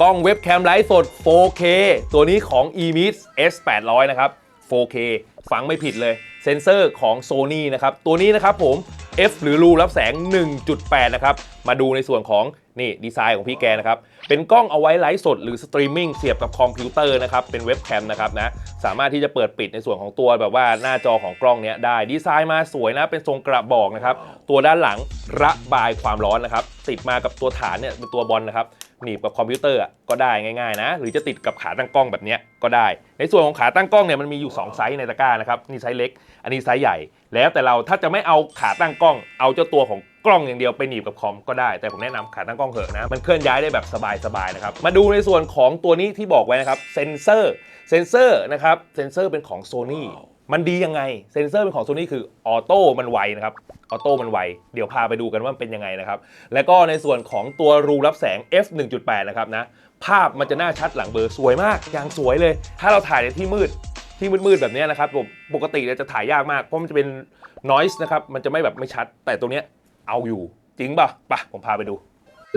กล้องเว็บแคมไลฟ์สด 4K ตัวนี้ของ eMIS S800 นะครับ 4K ฟังไม่ผิดเลย เซนเซอร์ของ Sony นะครับ ตัวนี้นะครับผม F หรือรูรับแสง 1.8 นะครับ มาดูในส่วนของนี่ดีไซน์ของพี่แกนะครับ เป็นกล้องเอาไว้ไลฟ์สดหรือสตรีมมิ่งเสียบกับคอมพิวเตอร์นะครับ เป็นเว็บแคมนะครับนะ สามารถที่จะเปิดปิดในส่วนของตัวแบบว่าหน้าจอของกล้องเนี้ยได้ ดีไซน์มาสวยนะ เป็นทรงกระบอกนะครับ ตัวด้านหลังระบายความร้อนนะครับ ติดมากับตัวฐานเนี่ยเป็นตัวบอลนะครับ หนีบกับคอมพิวเตอร์ก็ได้ง่ายๆนะ หรือจะติดกับขาตั้งกล้องแบบนี้ก็ได้ ในส่วนของขาตั้งกล้องเนี่ยมันมีอยู่ 2 ไซส์ในตะกร้านะครับนี่ไซส์เล็ก อันนี้ไซส์ใหญ่ แล้วแต่เราถ้าจะไม่เอาขาตั้งกล้อง เอาเจ้าตัวของกล้องอย่างเดียวไปหนีบกับคอมก็ได้แต่ผมแนะนำขาตั้งกล้องเถอะนะมันเคลื่อนย้ายได้แบบสบายๆนะครับมาดูในส่วนของตัวนี้ที่บอกไว้นะครับเซนเซอร์เซนเซอร์นะครับเซนเซอร์เป็นของ Sony มันดียังไง เซนเซอร์เป็นของ Sony คือออโต้มันไวนะครับออโต้มันไว เดี๋ยวพาไปดูกันว่าเป็นยังไงนะครับ แล้วก็ในส่วนของตัวรูรับแสง f 1.8 นะครับนะ ภาพมันจะหน้าชัดหลังเบอร์สวยมากอย่างสวยเลย ถ้าเราถ่ายในที่มืดที่มืดๆแบบนี้นะครับผมปกติเนี่ยจะถ่ายยากมาก เพราะมันจะเป็น noise นะครับมันจะไม่แบบไม่ชัด แต่ตัวเนี้ยเอาอยู่จริงป่ะไปะผมพาไปดู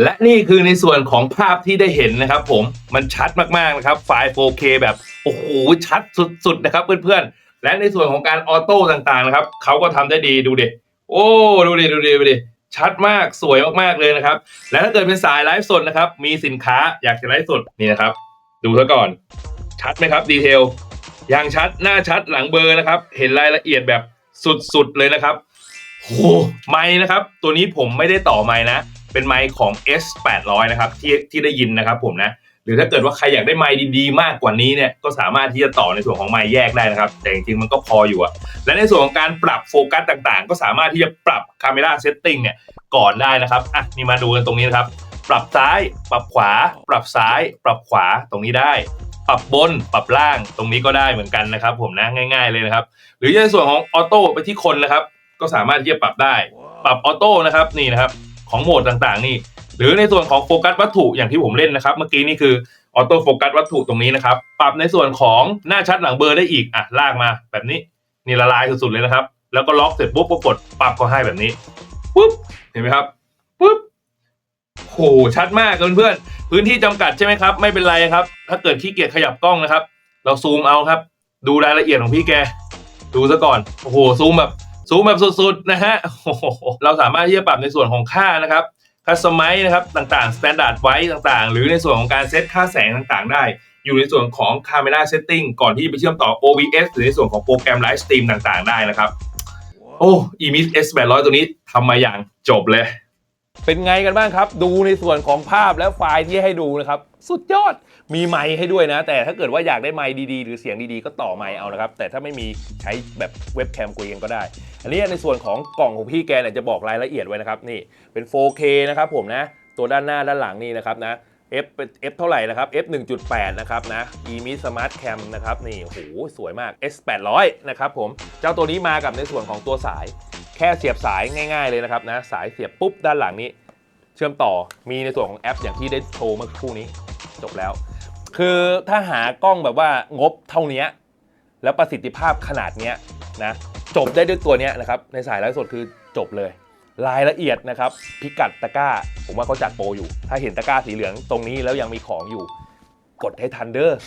และนี่คือในส่วนของภาพที่ได้เห็นนะครับ ผมมันชัดมากๆนะครับไฟล์ 4K แบบโอ้โหชัดสุดๆนะครับเพื่อนๆ และในส่วนของการออโต้ต่างๆนะครับเขาก็ทำได้ดีดูดิโอ้ดูดิดูดิดูดิชัดมากสวยมากๆเลยนะครับ และถ้าเกิดเป็นสายไลฟ์สดนะครับ มีสินค้าอยากจะไลฟ์สดนี่นะครับ ดูซะก่อน ชัดไหมครับดีเทลอย่างชัดหน้าชัดหลังเบอร์นะครับ เห็นรายละเอียดแบบสุดๆเลยนะครับโหไม้นะครับ ตัวนี้ผมไม่ได้ต่อไม้นะ เป็นไม้ของ S 800 นะครับที่ที่ได้ยินนะครับผมนะ รือถ้าเกิดว่าใครอยากได้ไม้ดีๆ มากกว่านี้เนี่ยก็สามารถที่จะต่อในส่วนของไม้แยกได้นะครับ แต่จริงๆมันก็พออยู่อะและในส่วนของการปรับโฟกัสต่างๆ ก็สามารถที่จะปรับ Camera Setting เนี่ยก่อนได้นะครับอะนี่มาดูกันตรงนี้นะครับ ปรับซ้ายปรับขวา ปรับซ้าย ปรับขวาตรงนี้ได้ ปรับบนปรับล่างตรงนี้ก็ได้เหมือนกันนะครับ ผมนะง่าย ๆเลยนะครับ หรือในส่วนของออโต้ไปที่คนนะครับ ก็สามารถที่จะปรับได้ ปรับออโต้นะครับนี่นะครับ ของโหมดต่างๆนี่ หรือในส่วนของโฟกัสวัตถุอย่างที่ผมเล่นนะครับ เมื่อกี้นี่คือออโต้โฟกัสวัตถุตรงนี้นะครับ ปรับในส่วนของหน้าชัดหลังเบลอร์ได้อีกอะลากมาแบบนี้นี่ละลายสุดๆเลยนะครับ แล้วก็ล็อกเสร็จปุ๊บก็กดปรับก็ให้แบบนี้ปุ๊บเห็นไหมครับปุ๊บโหชัดมากเพื่อนๆพื้นที่จำกัดใช่ไหมครับ ไม่เป็นไรครับ ถ้าเกิดขี้เกียจขยับกล้องนะครับ เราซูมเอาครับ ดูรายละเอียดของพี่แก ดูซะก่อนโอ้โหซูมแบบซูมแบบสุดๆนะฮะเราสามารถที่จะปรับในส่วนของค่านะครับ คัสตอมไมซ์นะครับต่างๆสแตนดาร์ดไว้ต่างๆ หรือในส่วนของการเซตค่าแสงต่างๆ ได้ อยู่ในส่วนของ Camera Setting ก่อนที่จะไปเชื่อมต่อ OBS หรือในส่วนของโปรแกรมไลฟ์สตรีมต่างๆ ได้นะครับ โอ้ EMIS S800 ตัวนี้ทำมาอย่างจบเลย เป็นไงกันบ้างครับ ดูในส่วนของภาพและไฟล์ที่ให้ดูนะครับ สุดยอดมีไมค์ให้ด้วยนะ แต่ถ้าเกิดว่าอยากได้ไมค์ดีๆ หรือเสียงดีๆ ก็ต่อไมค์เอานะครับ แต่ถ้าไม่มีใช้แบบเว็บแคมคุยกันก็ได้ อันนี้ในส่วนของกล่องของพี่แกเนี่ยจะบอกรายละเอียดไว้นะครับนี่เป็น 4K นะครับผมนะตัวด้านหน้าด้านหลังนี่นะครับนะ F เป็น F เท่าไหร่นะครับ F 1.8 นะครับนะ EMI Smart Cam นะครับนี่โหสวยมาก S 800นะครับผมเจ้าตัวนี้มากับในส่วนของตัวสาย แค่เสียบสายง่ายๆเลยนะครับนะสายเสียบปุ๊บด้านหลังนี้ เชื่อมต่อมีในส่วนของแอปอย่างที่ได้โชว์เมื่อครู่นี้จบแล้ว คือถ้าหากล้องแบบว่างบเท่านี้แล้วประสิทธิภาพขนาดเนี้ยนะ จบได้ด้วยตัวนี้นะครับในสายไลฟ์สดคือจบเลย รายละเอียดนะครับพิกัดตะกร้า ผมว่าเขาจัดโปรอยู่ ถ้าเห็นตะกร้าสีเหลืองตรงนี้แล้วยังมีของอยู่ กดให้ทันเดอร์